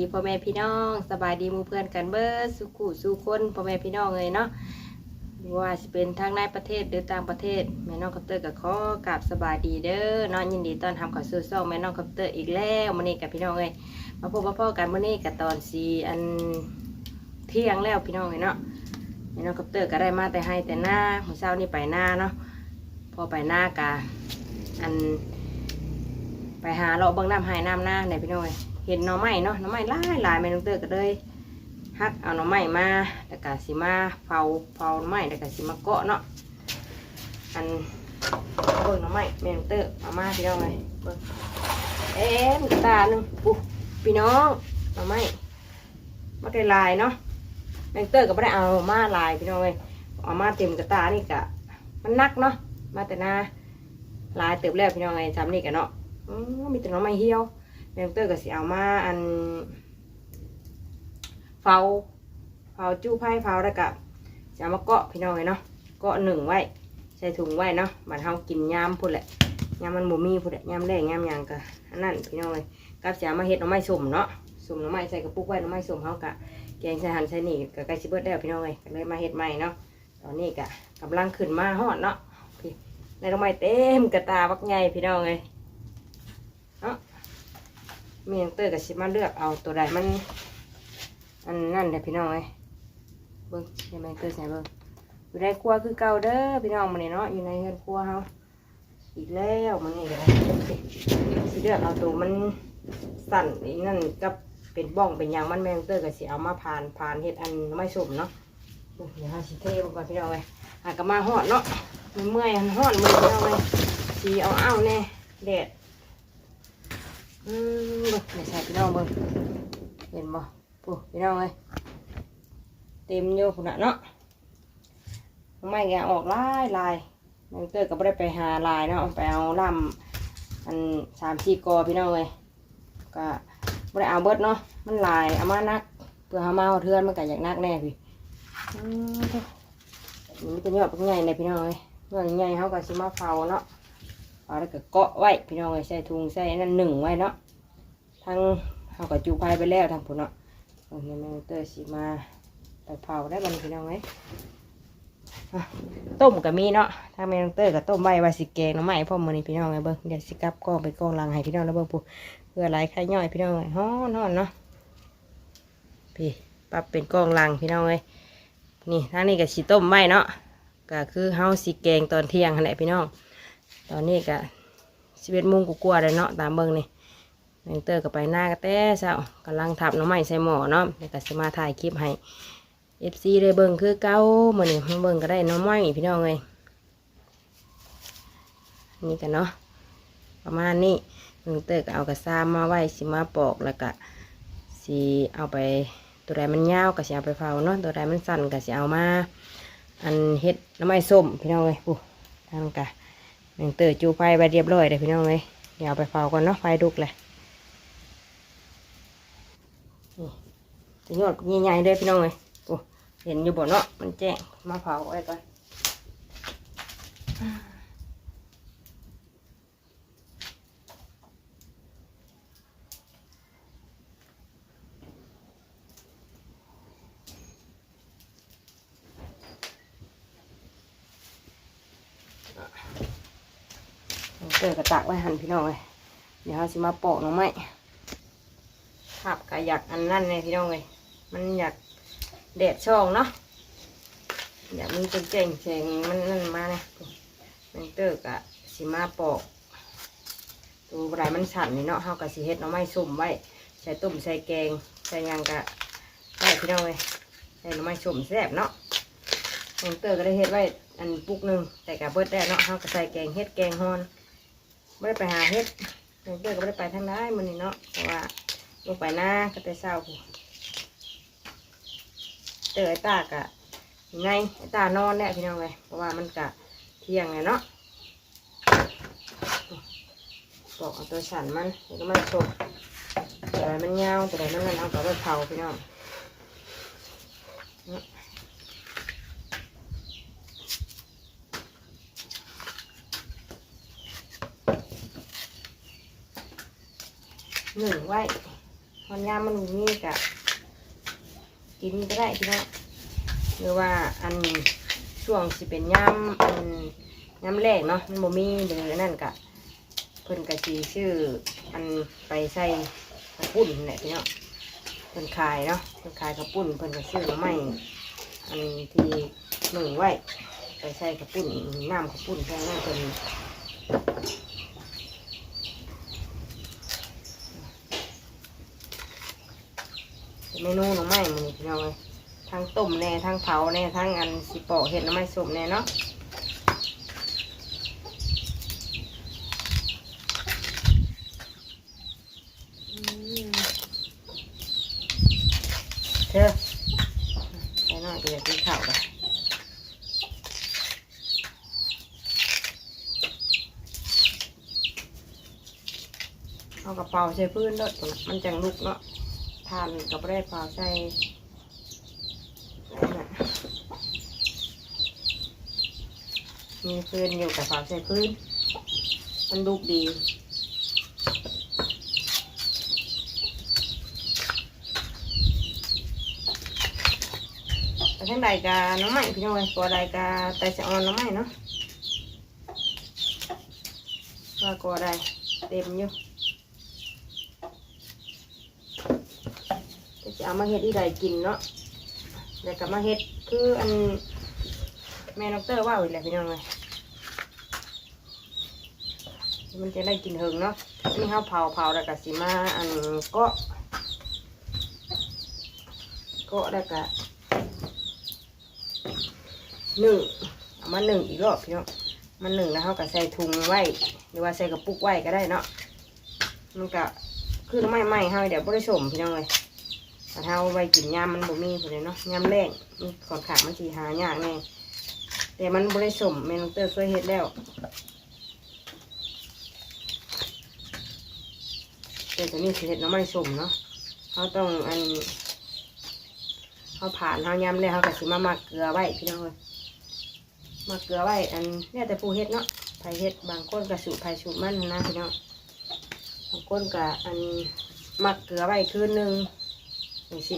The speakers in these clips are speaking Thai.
ดีพ่อแม่พี่น้องสบายดีมู่เพื่อนกันเบิดสุขุสุคนพ่อแม่พี่น้องเลยเนาะว่าสิเป็นทางในประเทศหรือต่างประเทศแม่น้องคัปเตอร์กับข้อกราบสบายดีเด้อเนาะยินดีต้อนรับเข้าสู่ช่องแม่น้องคัปเตอร์อีกแล้วมื้อนี้กับพี่น้องเลยมาพบมาพ่อกันมื้อนี้กับตอนสีอันเที่ยงแล้วพี่น้องเลยเนาะแม่น้องคัปเตอร์ก็ได้มาแต่ให้แต่หน้ามื้อเช้านี่ไปหน้าเนาะพอไปหน้ากะอันไปหาเราะเบิ่งน้ำหายน้ำหน้าไหนพี่น้องเลย เห็นหน่อไม้เนาะหน่อไม้หลายหลายแม่น้องเตอร์ก็เลยฮักเอาหน่อไม้มาแล้วก็สิมาเผาเผาหน่อไม้แล้วก็สิมาเกาะเนาะอันเบิ่งหน่อไม้แม่น้องเตอร์เอามาพี่น้องเลยเบิ่งเอ็นตาหนึ่งปุ๊พี่น้องหน่อไม้มาได้ลายเนาะแม่น้องเตอร์ก็ไม่ได้เอามาลายพี่น้องเลยเอามาเต็มกระตานี่กะมันนักเนาะมาแต่หน้าลายเติบแล้วพี่น้องเลยจำนี่กันเนาะอืมมีแต่หน้องไม้เหี่ยว แมงเตอร์ก็สิเอามาอันเฝ้าเฝ้าจู้ไผ่เฝ้าแล้วก็จะมาเกาะพี่น้องเลยเนาะเกาะหนึ่งไว้ใส่ถุงไว้เนาะบัดเฮากินยามพุ่นแหละยามมันบ่มีพุ่นแหละยามแรงยามหยังก็อันนั้นพี่น้องเลยกับจะมาเฮ็ดหน่อไม้ส้มเนาะส้มหน่อไม้ใส่กระปุกไว้หน่อไม้ส้มเฮากะแกงใส่หั่นใส่นี่ก็ใกล้สิเบิดแล้วพี่น้องเลยก็เลยมาเฮ็ดใหม่เนาะตอนนี้ก็กำลังขึ้นมาฮอดเนาะพี่ในหน่อไม้เต็มกระตาบักใหญ่พี่น้องเลย มียงเตอร์กับชิมาเลือกเอาตัวใดมัน อันนั่นเดี๋ยวพี่น้องเอ้ยเบิ้งเดี๋ยวแม่เตอร์ใส่เบิ้งอยู่ในครัวคือเก่าเด้อพี่น้องมันนี่เนาะอยู่ในเรือนครัวเฮาอีกแล้วมันนี่เลยสิเลือกเอาตัวมันสั่นอีนั่นกับเป็นบ้องเป็นยางมันแมงเตอร์กับสิเอามาผ่านผ่านเห็ดอันไม่สมเนาะเดี๋ยวหาสิเทมก่อนพี่น้องเอ้ยหากะมาหอดเนาะมันเมื่อยหันหอดมือพี่น้องเอ้ยสีเอาอ้าวแน่แดด อืมเบิ่งไม่ใช่พี่น้องเบิ่งเห็นบ่ปุ๊พี่น้องเลยเต็มอยู่พุ่นน่ะเนาะไม่แกออกลายลายน้องเตอร์ก็ไม่ได้ไปหาลายเนาะไปเอาลำอันสามสี่กอพี่น้องเลยก็ไม่ได้เอาเบิดเนาะมันลายเอามานักเพื่อเอามาเอาเทือนมันก็อยากนักแน่พี่อืมเด้อมันเป็นยอดเป็นใหญ่ในพี่น้องเลยยอดใหญ่เขาก็สิมาเผาเนาะ เอาแล้วก็เกาะไว้พี่น้องไอ้ใส่ถุงใส่นั่นหนึ่งไว้เนาะทั้งเขาก็จูไฟไปแล้วทางผุนเนาะโอเคแม่เตอร์สิมาไปเผาได้บัดนพี่น้องไว้อะต้มก็มีเนาะทางแม่เตอร์ก็ต้มไว้ไว้สิแกงน้ำไม้พ่อมือนี่พี่น้องไอ้เบิ้งเดี๋ยวสิกับกล้องไปกล้องลังให้พี่น้องแล้วเบิ้งปูเพื่อไหลไข่ย่อยพี่น้องไอ้ฮ้อนฮ้อนเนาะพี่ปรับเป็นกล้องลังพี่น้องไอ้นี่ทางนี้ก็สิต้มไว้เนาะก็คือเฮาสิแกงตอนเที่ยงหั่นแหละพี่น้อง ตอนนี้ก็สิบเอ็ดโมงกว่าๆเลยเนาะตามเบิ่งนี่แมงเตอร์ก็ไปหน้ากระแต้เช้ากำลังทับน้ำไม้ใส่หม้อเนาะเดี๋ยวก็สิมาถ่ายคลิปให้เอฟซีได้เบิ่งคือเก้ามื้อนี้มเบิ่งก็ได้น้ำไม้พี่น้องเลยนี่กันเนาะประมาณนี้แมงเตอร์ก็เอากระซามมาไว้สิมาปอกแล้วก็สิเอาไปตัวใดมันยาวก็สิเอาไปเผาเนาะตัวใดมันสั้นก็สิเอามา อันเฮ็ดน้ำไม้ส้มพี่น้องเลยปุ๊ทางกะ หนึ่งเตอจูไฟไปเรียบร้อยเลยพี่น้องเลยเดี๋ยวเอาไปเผาก่อนเนาะไฟดุกเลยนี่ยอดใหญ่ๆเลยพี่น้องเลยเห็นอยู่บ่เนาะมันแจ้งมาเผาไว้ก่อน หนึ่งเตอกระตักไว้หันพี่น้องเลยเดี๋ยวเราสิมาโปะน้องไม้ขับกะอยากอันนั่นเลยพี่น้องเลยมันอยากแดดช่องเนาะอยากมันเจ๋งแสงมันนั่นมาเนี่ยหนึ่งเตอกะสิมาปอกตัวไรมันสั่นนี่เนาะเฮากะสิเฮ็ดน้องไม้สุ่มไว้ใส่ตุ่มใส่แกงใส่ยังกะได้พี่น้องเลยใส่น้องไม้สุ่มแซ่บเนาะหนึ่งเตอก็ได้เฮ็ดไว้อันปุกหนึ่งแต่กะเบิดได้เนาะเฮากะใส่แกงเฮ็ดแกงฮอน ไม่ได้ไปหาเฮ็ดหนึ่งเตอก็ไม่ได้ไปทางได้มันนี่เนาะเพราะว่าลงไปหน้าก็แต่เศร้าพู้เตอไอ้ตากะยังไงไอ้ตานอนเนี่ยพี่น้องเลยเพราะว่ามันกะเที่ยงไงเนาะบอกเอาตัวฉันมันแล้วก็มันสดตัวไหนมันยาวตัวไมันนั่นเอาตัวไปเผาพี่น้องเนาะ หนึ่งไว้ฮอนยามมันบ่มีกะกินก็ได้พี่น้องหรือว่าอันช่วงสิเป็นยามอันยามแรกเนาะมันบ่มีเดือนั่นกะเพิ่นกะสีชื่ออันไปใส่กระปุ้นนี่แหละพี่น้องเพิ่นขายเนาะเพิ่นขายกระปุ้นเพิ่นก็ซื้อมาใหม่อันที่หนึ่งไว้ไปใส่กระปุ้นน้ำกระปุ้นแค่นั้นเพิ่น เมนูหน่อไม้มันนี่พี่น้องเลยทั้งต้มแน่ทั้งเผาแน่ทั้งอันสิปอกเห็ดหน่อไม้สมแน่เนาะเธอใส่หน่อยเดี๋ยวกินข้าวกันเอากระเป๋าใส่พื้นด้วยมันจังลุกเนาะ ทานกับแร่เปล่าใส่นั่นน่ะมีพื้นอยู่กับเปล่าใส่พื้น มันลูกดีไปทั้งใดกาน้องใหม่พี่น้องไอ้ตัวใดกาไตสะออนน้องใหม่เนาะว่ากัวใดเต็มอยู่ จะเอามาเฮ็ดอีใดกินเนาะแล้วก็มาเฮ็ดคืออันแม่นอกเตอร์ว่าอีกแหละพี่น้องเลยมันจะได้กินเฮิงเนาะนี่ข้าวเผาเผาแล้วก็สิมาอันก็ก็แล้วก็หนึ่งเอามาหนึ่งอีกรอบพี่น้องมันหนึ่งแล้วเขาก็ใส่ถุงไว้หรือว่าใส่กระปุกไว้ก็ได้เนาะมันก็คือไม่ไม่ๆเฮาเดี๋ยวบ่ได้สมพี่น้องเลย ถ้าเท้าไว้กินยามมันบ่มีเลยเนาะยามแรงมันขอนขามันสีหายากแน่แต่มันบ่ได้สมแม่น้องเตอร์เคยเฮ็ดแล้วแต่ตัวนี้สิเฮ็ดเนาะไม่สมเนาะเขาต้องอันเขาผ่านเขายามแล้วเขาก็สิมามักเกลือไว้พี่น้องเลยมักเกลือไว้อันเนี่ยแต่ผู้เฮ็ดเนาะไผเฮ็ดบางคนก็สูตรไผสูตรมันนะพี่น้องบางคนก็อันมักเกลือไว้คืนหนึง นี่สิ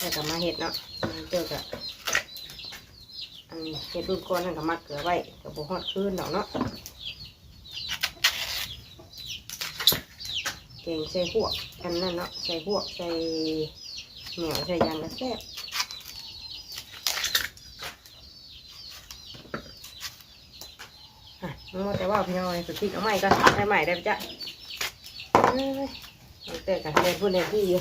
แล้วก็มาเห็ดเนาะมันเจอกับอันเห็ดรุ่นก้อนนั่นก็มักเกลือไว้กับบุหอดคืนดอกเนาะเก่งใส่พวกอันนั่นเนาะใส่พวกใส่เหนียวใส่ยางกระแซบอะมึงว่าแต่ว่าพี่น้อยสุดที่เอาใหม่ก็ได้ใหม่ได้ปะจ๊ะเอ้ยเอแต่กับเล่นพูดเล่นที่อยู่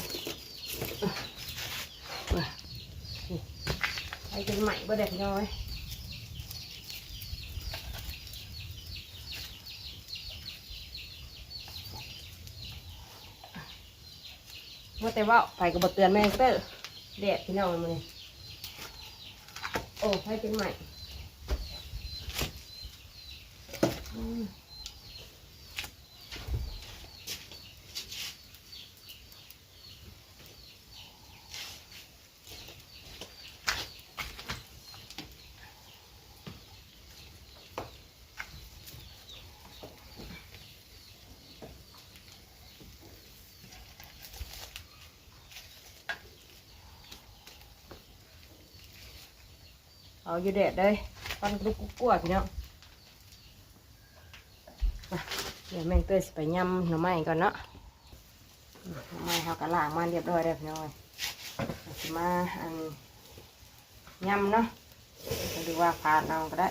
ไปเป็นใหม่บ่เด็กน้อยว่าแต่ว่าไปกับบเตือนแม่เตอร์เด็ดพี่น้องมันโอ้ไปเป็นใหม่ อยู่เด็ดเลยปั้นกรุกกวพี่น้องเดี๋ยวแม่งเตอร์สิไปยำหน่อไม้ก่อนเนาะหน่อไม้เขากระล่างมาเรียบร้อยแล้วพี่น้องเอ้ยมาอันยำเนาะดูว่าพาดเอาก็ได้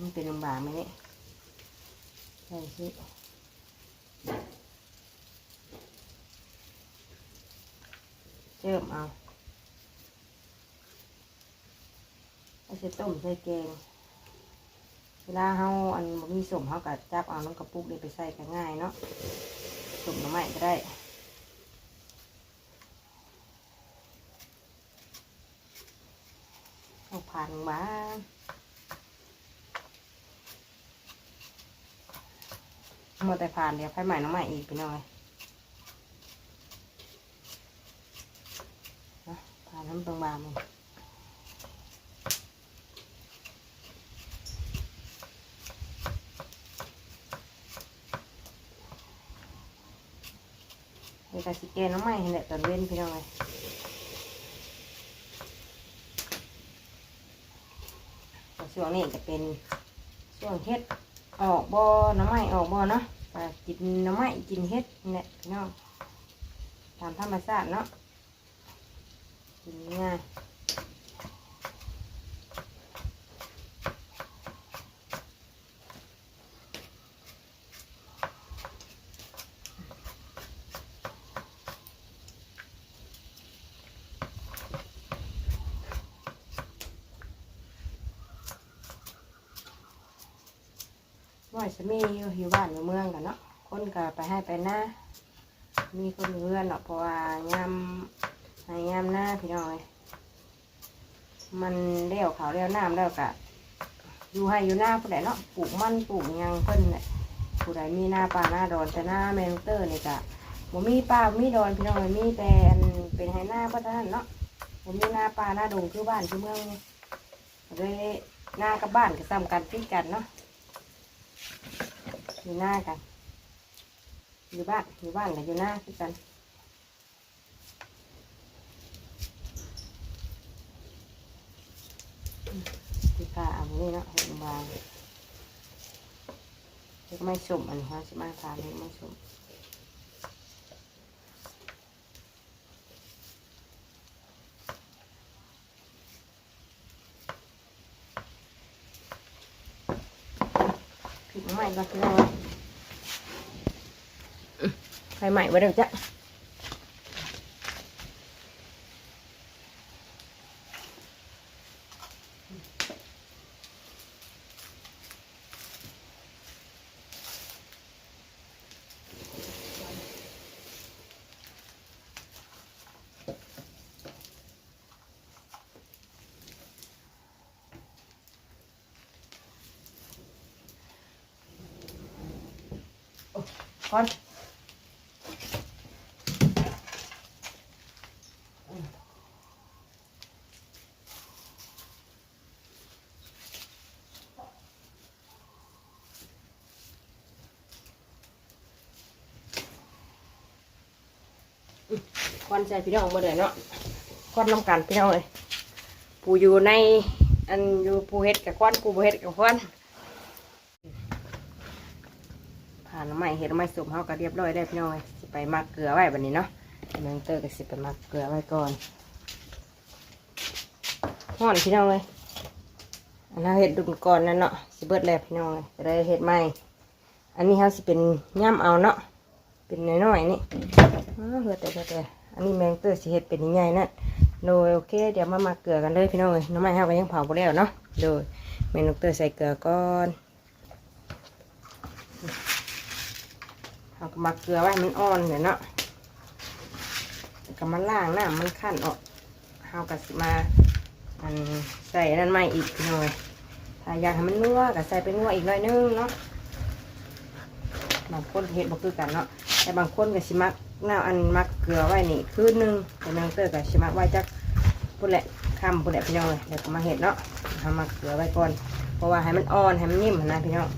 มันเป็นลำบากไหมนี่ใช่สิเจิมเอา เอาใส่ต้มใส่แกง เวลาเฮาอันบมีสมเฮาก็จับเอาน้ำกระปุกนี่ไปใส่ก็ง่ายเนาะสมน้ำใหม่ก็ได้เอาผ่านบ้างมาแต่ผ่านเดี๋ยวไฟใหม่น้ำใหม่อีกไปหน่อยนะผ่านน้ำตรงบางมัน กาสิแกน้ำไม้ให้แหละตอนเว้นพี่น้องเลยช่วงนี้จะเป็นช่วงเฮ็ดออกบ่อน้ำไม้ออกบ่อเนาะกินน้ำไม้กินเฮ็ดเนี่ยพี่น้องตามธรรมชาติเนาะกินง่าย ว่าจะมีอยู่อยู่บ้านอยู่เมืองกันเนาะคนก็ไปให้ไปหน้ามีคนอยู่อนเนาะเพราะว่ายามให้ยามหน้าพี่น้อยมันเลี้ยวเขาวเลี้ยวน้ำแล้วกะอยู่ให้อยู่หน้าผู้ใดเนาะปลูกมันปลูกยังเพิ่นแหละผู้ใดมีหน้าป่าหน้าดอนแต่หน้าแมนเตอร์นี่กะบ่มีป่ามีดอนพี่น้อยมีแต่เป็นให้หน้าเพราะฉะนั้นเนาะบ่มีหน้าป่าหน้าดงคือบ้านคือเมืองเลยหน้ากับบ้านก็ซ้ำกันติดกันเนาะ อยู่หน้ากัน อยู่บ้านอยู่บ้านกับอยู่หน้าคือกันที่ป้าเอานี่เนาะเห็นบางเล็กไม่สมอันนี้ฮะใช่ไหมพาเล็กไม่สม ใหม่ก่อนพี่น้องไฟใหม่ไว้เดี๋ยวจ้ะ ก่อนควันใส่พี่น้องมาเลยเนาะควันน้ำกันพี่น้องเลยปูอยู่ในอันอยู่ปูเฮ็ดกับควันปูบ่เฮ็ดกับควัน ผ่านน้ำใหม่ เห็ดน้ำใหม่สุกเขาก็เรียบร้อยได้พี่น้อยสิไปมักเกลือไว้บันนี้เนาะแมงเตอร์ก็สิไปมักเกลือไว้ก่อนห่อนพี่น้องเลยอันนั้นเห็ดดุนก่อนนั่นเนาะสิเบิดแล้วพี่น้องเลยจะได้เห็ดใหม่ อันนี้เขาสิเป็นย่ำเอาเนาะเป็นน้อยๆนี่อ้าวเหือแต่แต่แต่อันนี้แมงเตอร์สิเห็ดเป็นใหญ่นั่นโดยโอเค เดี๋ยวมามักเกลือกันเลยพี่น้องเลยน้ำใหม่เขาก็ยังเผาไปแล้วเนาะโดยแมงเตอร์ใส่เกลือก่อน เอาก็มาเกลือไว้มันอ่อนเดี๋ยเนาะแล้วก็มาล่างน้ำมันขั้นออกเอาก็สิมาอันใส่นั่นไม่อีกหน่อย ถ้าอยากให้มันนัวก็ใส่เป็นนัวอีกหน่อยนึงเนาะ บางคนเห็ดบ่คือกันเนาะ แต่บางคนก็สิมักน้ำอันมักเกลือไว้นี่คืนนึงแต่แมงเตอร์ก็สิมักไว้จักพุ่นแหละคำพุ่นแหละพี่น้องเลยเดี๋ยวก็มาเห็ดเนาะทำมักเกลือไว้ก่อน เพราะว่าให้มันอ่อนให้มันนิ่มนะพี่น้อง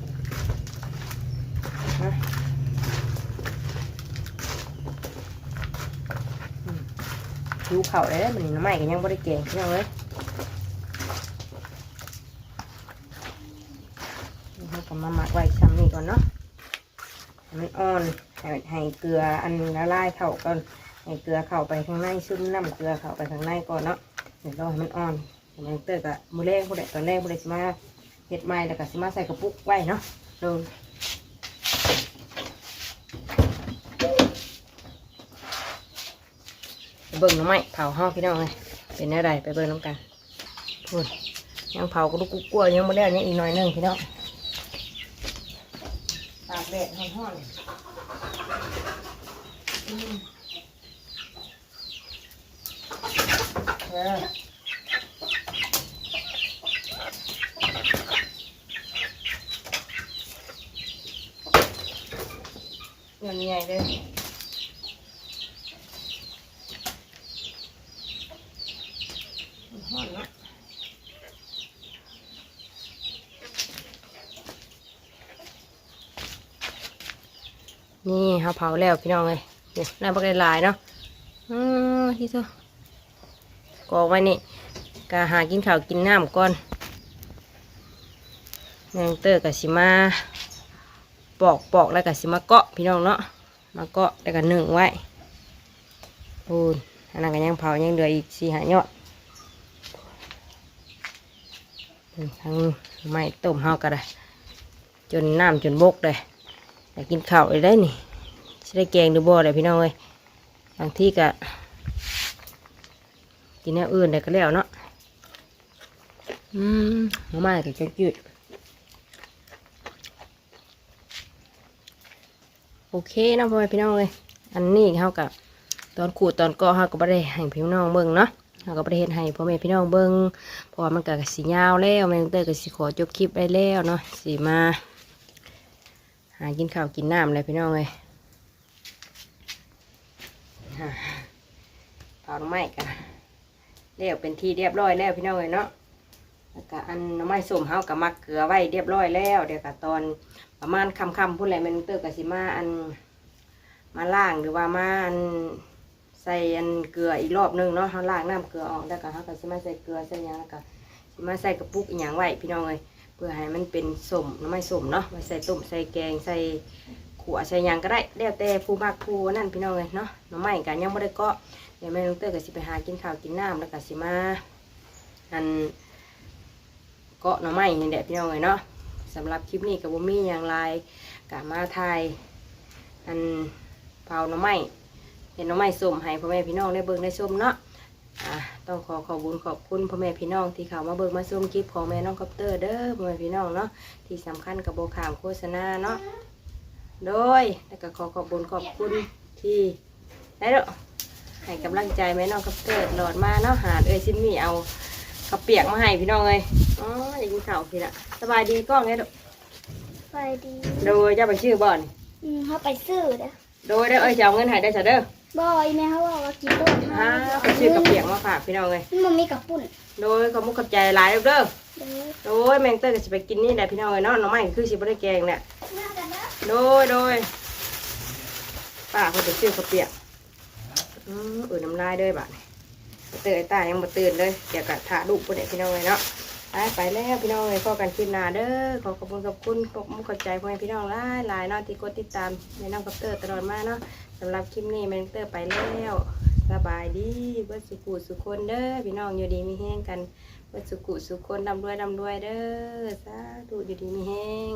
ผิวเข่าได้แล้วมันน้ำใหม่ก็ยังไม่ได้เก่งพี่น้องเลยนี่เราก็มาหมักไว้ซ้ำนี่ก่อนเนาะมันอ่อนให้ให้เกลืออันละลายเข้าก่อนให้เกลือเข้าไปข้างในซึมน้ำเกลือเข้าไปข้างในก่อนเนาะเดี๋ยวเราให้มันอ่อนเดี๋ยวมันเตอร์กับมือแรกผู้ใดตอนแรกผู้ใดสิมาเห็ดไม้แล้วก็สมาใส่กระปุกไว้เนาะโดน ไป เบิ่งน้ำไม้เผาห้องพี่น้องเลยเป็นอะไรไปเบิ่งน้ำกันพูดยังเผาก็ลูกกุ๊กกลัวยังไม่ได้ยังอีกหน่อยนึงพี่น้องตากแดดห้อนๆอืมเออเงินใหญ่เลย ห่อนเนาะนี่ เขาเผาแล้วพี่น้องเลยโอ้น่าบักหลายเนาะอือที่เถอะกอกไว้นี่กะหากินข้าวกินน้ำก่อนแมงเตอร์กับสิมาปอกปอกแล้วกับสิมาเกาะพี่น้องเนาะมาเกาะแล้วก็นึ่งไว้ปูนอันนั้นก็ยังเผายังเหลืออีกสี่หายอดทั้งไม้ต้มเฮาก็ได้จนน้ำจนบกเลยอยากกินข้าวเลยได้นี่ จะได้แกงหรือบ่เลยพี่น้องเอ้ยบางที่ก็กินแนวอื่นได้ก็แล้วเนาะอืมหน่อไม้ก็จะจืดโอเคนะพ่อแม่พี่น้องเลยอันนี้เขากับตอนขูดตอนก็เขาก็ไม่ได้ให้พี่น้องเบิ่งเนาะเขาก็ไม่ได้เห็นให้พ่อแม่พี่น้องเบิ่งเพราะว่ามันก็สียาวแล้วแม่เตอร์ก็สิขอจบคลิปได้แล้วเนาะสีมา หากินข้าวกินน้ำเลยพี่น้องเลย เผาหน่อไม้กันเรียบเป็นที่เรียบร้อยแล้วพี่น้องเลยเนาะแล้วก็อันหน่อไม้ส้มเฮากับมักเกลือไว้เรียบร้อยแล้วเดี๋ยวก็ตอนประมาณค่ำพูดอะไรมันเตอร์กับสิมาอันมาล่างหรือว่ามาอันใส่อันเกลืออีกรอบนึงเนาะเฮาล่างน้ำเกลือออกแล้วก็เฮาก็สิมาใส่เกลือใส่ยังแล้วก็สิมาใส่กระปุกอีหยังไว้พี่น้องเลยเพื่อให้มันเป็นส้มน้ำไม่สมเนาะไว้ใส่ต้มใส่แกงใส่ ขัวใส่ยังก็ได้แล้วแต่ผู้มากผู้นั่นพี่น้องเลยเนาะน้ำไม่กันยังไม่ได้เกาะเดี๋ยวแม่น้องเตอร์ก็สิไปหากินข้าวกินน้ำแล้วก็สิมาอันเกาะหน้ำไม้นี่แหละพี่น้องเลยเนาะสำหรับคลิปนี้กับบุมี่อย่างไรกะมาไทยอันเผาหน้ำไม้เห็นหน้ำไม้สมให้พ่อแม่พี่น้องได้เบิ่งได้ชมเนาะต้องขอขอบคุญขอบคุณพ่อแม่พี่น้องที่เขามาเบิกมาชมคลิปของแม่น้องคอปเตอร์เด้อพ่อแม่พี่น้องเนาะที่สำคัญกับโบขามโฆษณาเนาะ โดยแล้วก็ขอขอบคุญขอบคุณที่ได้เด้อให้กำลังใจแม่น้องคอปเตอร์ตลอดมาเนาะหาเอ้ยซิมมี่เอาข้าวเปียกมาให้พี่น้องเลยอ๋ออยากกินข้าวพี่ละสบายดีกล้องไงเด้อไปดีโดยเจ้าไปชื่อบ่อนอืมเขาไปซื้อเด้อโดยได้อเอ้ยจะเอาเงินให้ได้จ้ะเด้อบอยแม่เขาบอกว่ากินต้นฮ่าไปชื่อข้าวเปียกมาฝากพี่น้องเลยมันมีกับปุ่นโดยขอบคุณขอบใจหลายเด้อเด้อเด้อโดยแมงเตอร์ก็จะไปกินนี่แหละพี่น้องเอ้ยเนาะหน้องไม้ก็คือสิบ่ได้แกงเนี่ยมากันนะ โดยโดยป้าเขาจะซื้อข้าเปียกอือน้ำลายด้วยบัดนี้เตอร์ไอ้ตายังมาตื่นเลยเดี๋ยวกะถ่าลูกพวกเด็กพี่น้องเลยเนาะไปไปแล้วพี่น้องเลยพอกันคลิปหน้าเด้อขอขอบคุณขอบคุณขอบคุณขอบใจพ่อแม่พี่น้องหลายหลายเนาะที่กดติดตามในน้องกับเตอร์ตลอดมาเนาะสำหรับคลิปนี้แมงเตอร์ไปแล้วสบายดีเบิดสุขุสุคนเด้อพี่น้องอยู่ดีมีแห้งกันเบิดสุกุสุคนดำรวยดำรวยเด้อสาธุอยู่ดีมีแห้ง